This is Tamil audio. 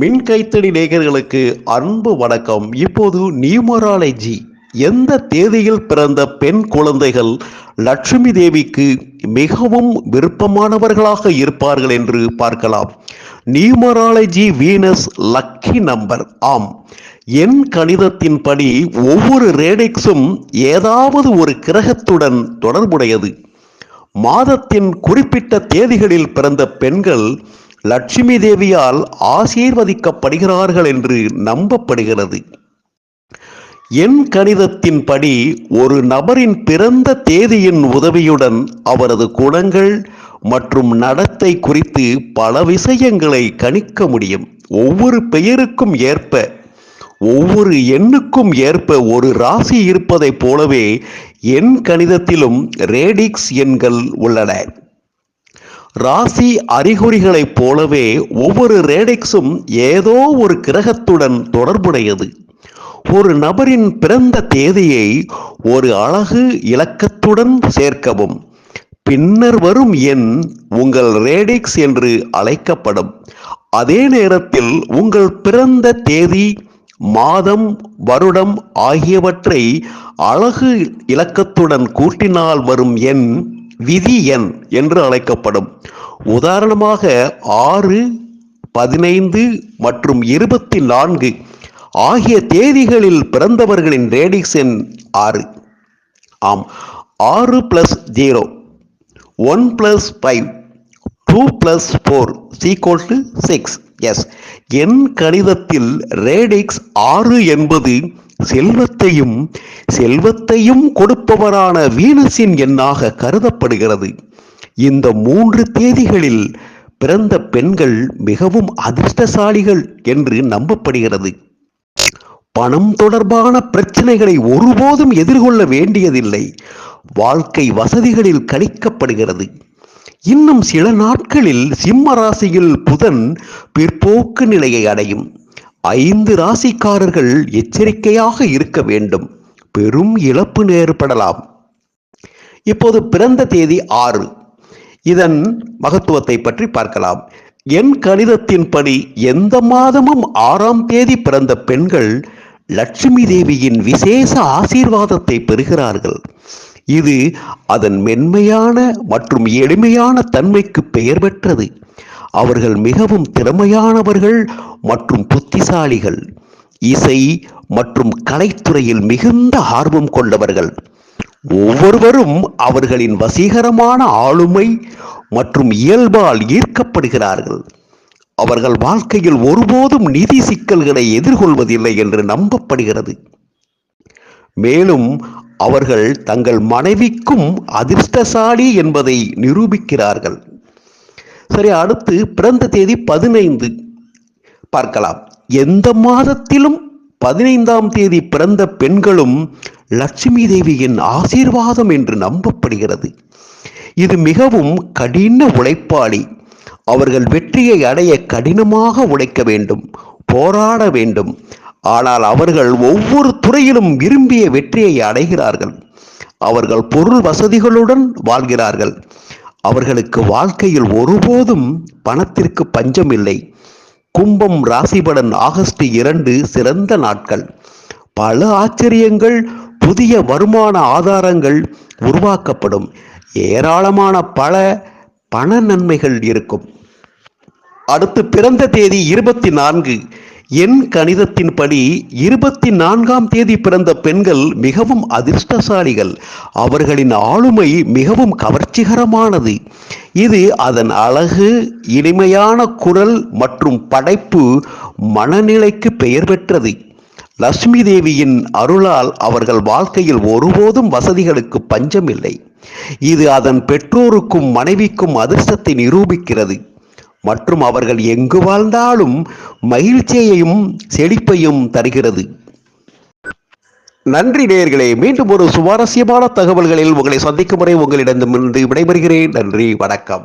மின் கைத்தடி நேயர்களுக்கு அன்பு வணக்கம். இப்போது நியூமராலஜி எந்த தேதியில் பிறந்த பெண் குழந்தைகள் லட்சுமி தேவிக்கு மிகவும் விருப்பமானவர்களாக இருப்பார்கள் என்று பார்க்கலாம். Numerology Venus lucky number. ஆம் என் கணிதத்தின்படி ஒவ்வொரு ரேடிக்ஸும் ஏதாவது ஒரு கிரகத்துடன் தொடர்புடையது. மாதத்தின் குறிப்பிட்ட தேதிகளில் பிறந்த பெண்கள் லட்சுமி தேவியால் ஆசீர்வதிக்கப்படுகிறார்கள் என்று நம்பப்படுகிறது. எண் கணிதத்தின்படி ஒரு நபரின் பிறந்த தேதியின் உதவியுடன் அவரது குணங்கள் மற்றும் நடத்தை குறித்து பல விஷயங்களை கணிக்க முடியும். ஒவ்வொரு பெயருக்கும் ஏற்ப ஒவ்வொரு எண்ணுக்கும் ஏற்ப ஒரு ராசி இருப்பதைப் போலவே எண் கணிதத்திலும் ரேடிக்ஸ் எண்கள் உள்ளன. ராசி அறிகுறிகளைப் போலவே ஒவ்வொரு ரேடிக்ஸும் ஏதோ ஒரு கிரகத்துடன் தொடர்புடையது. ஒரு நபரின் பிறந்த தேதியை ஒரு அழகு இலக்கத்துடன் சேர்க்கவும். பின்னர் வரும் எண் உங்கள் ரேடிக்ஸ் என்று அழைக்கப்படும். அதே நேரத்தில் உங்கள் பிறந்த தேதி மாதம் வருடம் ஆகியவற்றை அழகு இலக்கத்துடன் கூட்டினால் வரும் எண் விதி எண் என்று அழைக்கப்படும். உதாரணமாக ஆறு பதினைந்து மற்றும் இருபத்தி நான்கு ஆகிய தேதிகளில் பிறந்தவர்களின் ரேடிக்ஸ் எண் ஆறு. ஆம் ஆறு plus zero one plus five two plus four equal to six yes என் கணிதத்தில் ரேடிக்ஸ் ஆறு என்பது செல்வத்தையும் செல்வத்தையும் கொடுப்பவரான வீனஸின் எண்ணாக கருதப்படுகிறது. இந்த மூன்று தேதிகளில் பிறந்த பெண்கள் மிகவும் அதிர்ஷ்டசாலிகள் என்று நம்பப்படுகிறது. பணம் தொடர்பான பிரச்சனைகளை ஒருபோதும் எதிர்கொள்ள வேண்டியதில்லை. வாழ்க்கை வசதிகளில் கணிக்கப்படுகிறது. இன்னும் சில நாட்களில் சிம்ம ராசியில் புதன் பிற்போக்கு நிலையை அடையும். ஐந்து ராசிக்காரர்கள் எச்சரிக்கையாக இருக்க வேண்டும். பெரும் இழப்பு நேர்படலாம். இப்போது பிறந்த தேதி ஆறு. இதன் மகத்துவத்தை பற்றி பார்க்கலாம். என் கணிதத்தின்படி எந்த மாதமும் ஆறாம் தேதி பிறந்த பெண்கள் லட்சுமி தேவியின் விசேஷ ஆசீர்வாதத்தை பெறுகிறார்கள். இது அதன் மென்மையான மற்றும் எளிமையான தன்மைக்கு பெயர் பெற்றது. அவர்கள் மிகவும் திறமையானவர்கள் மற்றும் புத்திசாலிகள் இசை மற்றும் கலைத்துறையில் மிகுந்த ஆர்வம் கொண்டவர்கள். ஒவ்வொருவரும் அவர்களின் வசீகரமான ஆளுமை மற்றும் இயல்பால் ஈர்க்கப்படுகிறார்கள். அவர்கள் வாழ்க்கையில் ஒருபோதும் நிதி சிக்கல்களை எதிர்கொள்வதில்லை என்று நம்பப்படுகிறது. மேலும் அவர்கள் தங்கள் மனைவிக்கும் அதிர்ஷ்டசாலி என்பதை நிரூபிக்கிறார்கள். சரி அடுத்து பிறந்த தேதி பதினைந்து. பார்க்கலாம். எந்த மாதத்திலும் பதினைந்தாம் தேதி பிறந்த பெண்களும் லட்சுமி தேவியின் ஆசீர்வாதம் என்று நம்பப்படுகிறது. இது மிகவும் கடின உழைப்பாளி. அவர்கள் வெற்றியை அடைய கடினமாக உழைக்க வேண்டும் போராட வேண்டும். ஆனால் அவர்கள் ஒவ்வொரு துறையிலும் விரும்பிய வெற்றியை அடைகிறார்கள். அவர்கள் பொருள் வசதிகளுடன் வாழ்கிறார்கள். அவர்களுக்கு வாழ்க்கையில் ஒருபோதும் பணத்திற்கு பஞ்சம் இல்லை கும்பம் ராசிபடன் ஆகஸ்ட் இரண்டு சிறந்த நாட்கள். பல ஆச்சரியங்கள் புதிய வருமான ஆதாரங்கள் உருவாக்கப்படும். ஏராளமான பல பண நன்மைகள் இருக்கும். அடுத்து பிறந்த தேதி இருபத்தி நான்கு. என் கணிதத்தின்படி இருபத்தி நான்காம் தேதி பிறந்த பெண்கள் மிகவும் அதிர்ஷ்டசாலிகள். அவர்களின் ஆளுமை மிகவும் கவர்ச்சிகரமானது. இது அதன் அழகு இனிமையான குரல் மற்றும் படைப்பு மனநிலைக்கு பெயர் பெற்றது. லட்சுமி தேவியின் அருளால் அவர்கள் வாழ்க்கையில் ஒருபோதும் வசதிகளுக்கு பஞ்சமில்லை. இது அதன் பெற்றோருக்கும் மனைவிக்கும் அதிர்ஷ்டத்தை நிரூபிக்கிறது. மற்றும் அவர்கள் எங்கு வாழ்ந்தாலும் மகிழ்ச்சியையும் செழிப்பையும் தருகிறது. நன்றி நேயர்களே மீண்டும் ஒரு சுவாரஸ்யமான தகவல்களில் உங்களை சந்திக்கும் முறை உங்களிடம் இருந்து விடைபெறுகிறேன். நன்றி வணக்கம்.